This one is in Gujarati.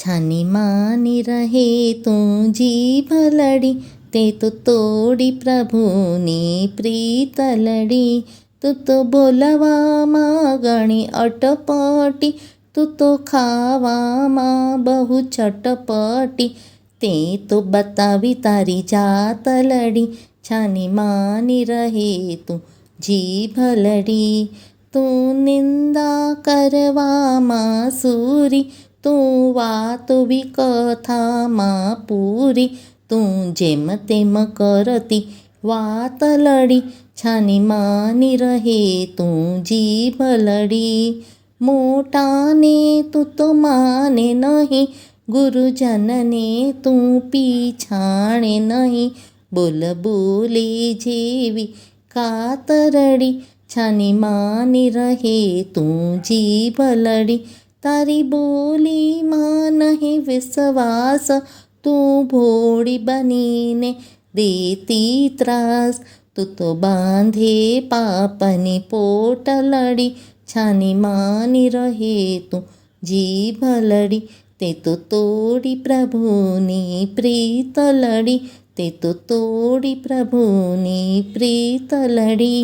છાની માની રહે તું જીભ લડી તે તો તોડી પ્રભુની પ્રીત લડી તું તો બોલવામાં ગણી અટપટી તું તો ખાવામાં બહુ ચટપટી તે તો બતાવી તારી જાત લડી છાની માની રહે તું જીભ લડી તું નિંદા કરવામાં સૂરી તું વાત બી કથામાં પૂરી. તું જેમ તેમ કરતી વાત લડી. છાની માની રહે તું જીભ લડી. મોટાને તું તો માને નહીં. ગુરુજનને તું પીછાણે નહીં. બોલ બોલે જેવી કાતરડી. છાની માની રહે તું જીભ લડી. તારી બોલીમાં નહીં વિશ્વાસ, તું ભોળી બનીને દેતી ત્રાસ. તું તો બાંધે પાપની પોટલડી, છાની માની રહે તું જીભ લડી તે તો તોડી પ્રભુની પ્રીત લડી તે તો તોડી પ્રભુની પ્રીત લડી